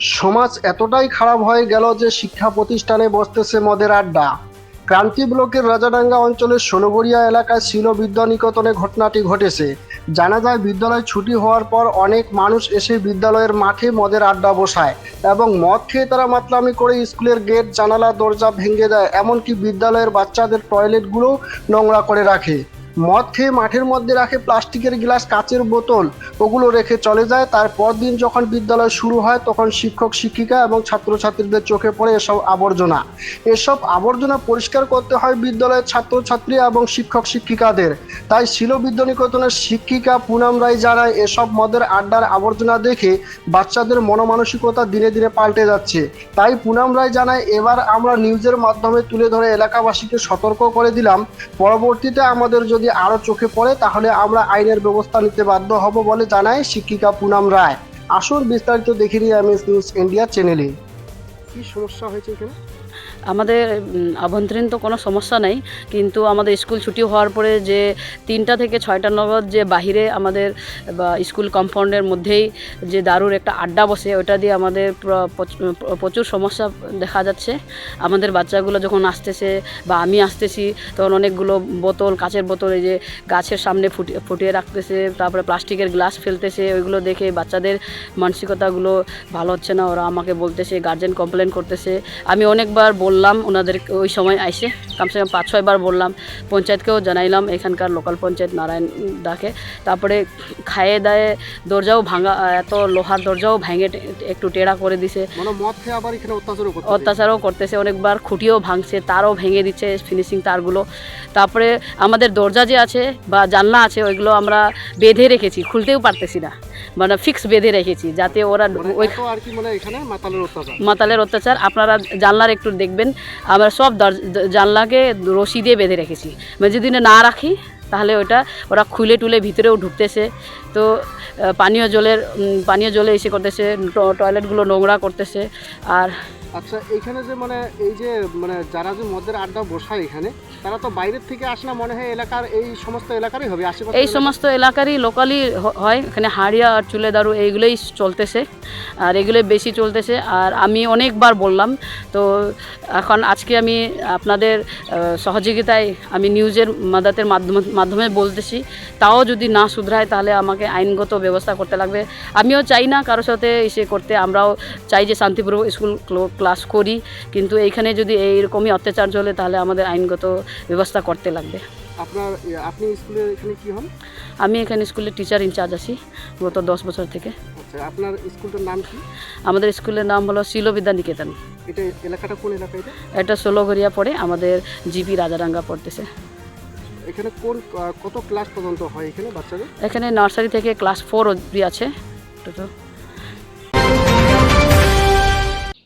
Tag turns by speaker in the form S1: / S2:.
S1: সমাজ এতটাই খারাপ হয়ে গেল যে শিক্ষা প্রতিষ্ঠানে বসতেছে মদের আড্ডা। ক্রান্তি ব্লকের রাজাডাঙ্গা অঞ্চলের ষোলগড়িয়া এলাকায় ছিল বিদ্যানিকেতনে ঘটনাটি ঘটেছে। জানা যায়, বিদ্যালয় ছুটি হওয়ার পর অনেক মানুষ এসে বিদ্যালয়ের মাঠে মদের আড্ডা বসায় এবং মদ খেয়ে তারা মাতলামি করে স্কুলের গেট, জানালা, দরজা ভেঙে দেয়। এমনকি বিদ্যালয়ের বাচ্চাদের টয়লেটগুলো নোংরা করে রাখে। মদ খেয়ে মাঠের মধ্যে রাখে প্লাস্টিকের গ্লাস, কাচের বোতল, ওগুলো রেখে চলে যায়। তারপর দিন যখন বিদ্যালয় শুরু হয়, তখন শিক্ষক, শিক্ষিকা এবং ছাত্রছাত্রীদের চোখে পড়ে এসব আবর্জনা। এসব আবর্জনা পরিষ্কার করতে হয় বিদ্যালয়ের ছাত্রছাত্রী এবং শিক্ষক, শিক্ষিকাদের। তাই শিল বিদ্যানিকেতনের শিক্ষিকা পুনাম রায় জানায়, এসব মদের আড্ডার আবর্জনা দেখে বাচ্চাদের মনোমানসিকতা দিনে দিনে পাল্টে যাচ্ছে। তাই পুনাম রায় জানায়, এবার আমরা নিউজের মাধ্যমে তুলে ধরে এলাকাবাসীকে সতর্ক করে দিলাম। পরবর্তীতে আমাদের যদি আরও চোখে পড়ে, তাহলে আমরা আইনের ব্যবস্থা নিতে বাধ্য হব বলে জানায় শিক্ষিকা পুনাম রায়। আসুন বিস্তারিত দেখে আমি নিউজ ইন্ডিয়া চ্যানেলে। কি সমস্যা হয়েছে এখানে?
S2: আমাদের আভ্যন্তরীণ তো কোনো সমস্যা নেই, কিন্তু আমাদের স্কুল ছুটি হওয়ার পরে যে তিনটা থেকে ছয়টা নগদ যে বাহিরে আমাদের স্কুল কম্পাউন্ডের মধ্যেই যে দারুর একটা আড্ডা বসে ওটা দিয়ে আমাদের প্রচুর সমস্যা দেখা যাচ্ছে। আমাদের বাচ্চাগুলো যখন আসতেছে, বা আমি আসতেছি, তখন অনেকগুলো বোতল, কাচের বোতল, এই যে গাছের সামনে ফুটিয়ে ফুটিয়ে রাখতেছে, তারপরে প্লাস্টিকের গ্লাস ফেলতেছে, ওইগুলো দেখে বাচ্চাদের মানসিকতাগুলো ভালো হচ্ছে না। ওরা আমাকে বলতেছে গার্জেন কমপ্লেন করতেছে। আমি অনেকবার বললাম ওনাদের ওই সময় আইসে কমসে কম পাঁচ ছয়বার বললাম পঞ্চায়েতকেও জানাইলাম এখানকার লোকাল পঞ্চায়েত নারায়ণ ডাকে তারপরে খায়ে দায়ে দরজাও ভাঙা এত লোহার দরজাও ভেঙে একটু টেড়া করে দিছে।
S1: মানে অত্যাচারও
S2: করতেছে। অনেকবার খুঁটিও ভাঙছে তারও ভেঙে দিচ্ছে ফিনিশিং তারগুলো। তারপরে আমাদের দরজা যে আছে বা জানলা আছে ওইগুলো আমরা বেঁধে রেখেছি খুলতেও পারতেছি না। মানে ফিক্স বেঁধে রেখেছি যাতে ওরা
S1: মানে
S2: ওই
S1: মানে এখানে মাতালের অত্যাচার।
S2: মাতালের অত্যাচার। আপনারা জানলার একটু দেখবেন। আমরা সব জানলাকে রশি দিয়ে বেঁধে রেখেছি। মানে যদি না রাখি, তাহলে ওটা ওরা খুলে টুলে ভিতরেও ঢুকতেছে। তো পানীয় জলের পানীয় জলে এসে করতেছে টয়লেটগুলো নোংরা করতেছে। আর
S1: আচ্ছা এইখানে যে মানে এই যে মানে যারা যে মদের আড্ডা বসায় এখানে তারা তো বাইরের থেকে আসে না মনে হয় এলাকার এই সমস্ত এলাকারই হবে আশেপাশে
S2: এই সমস্ত এলাকারই লোকালি হয় এখানে হাড়িয়া আর চুলে দারু এইগুলোই চলতেছে আর এগুলোই বেশি চলতেছে আর আমি অনেকবার বললাম তো এখন আজকে আমি আপনাদের সহযোগিতায় আমি নিউজের মাদাতের মাধ্যমে মাধ্যমে বলতেছি তাও যদি না শুধরায় তাহলে আমাকে আইনগত ব্যবস্থা করতে লাগবে। আমিও চাই না কারোর সাথে এসে করতে আমরাও চাই যে শান্তিপূর্বক স্কুল ক্লো- ক্লাস করি কিন্তু এইখানে যদি এইরকমই অত্যাচার চলে তাহলে আমাদের আইনগত ব্যবস্থা করতে লাগবে।
S1: আপনার আপনি স্কুলে এখানে কি হন?
S2: আমি এখানে স্কুলের টিচার ইনচার্জ আছি গত দশ বছর থেকে।
S1: আচ্ছা আপনার স্কুলটার নাম কি?
S2: আমাদের স্কুলের নাম হলো শিলবিদ্যা নিকেতন
S1: এটা এলাকাটা কোন এলাকা এটা?
S2: এটা ষোলোঘরিয়া পড়ে আমাদের জিপি রাজারাঙ্গা পড়তেছে।
S1: এখানে কোন কত ক্লাস পর্যন্ত হয় এখানে বাচ্চাদের?
S2: এখানে নার্সারি থেকে ক্লাস ফোর অবধি আছে।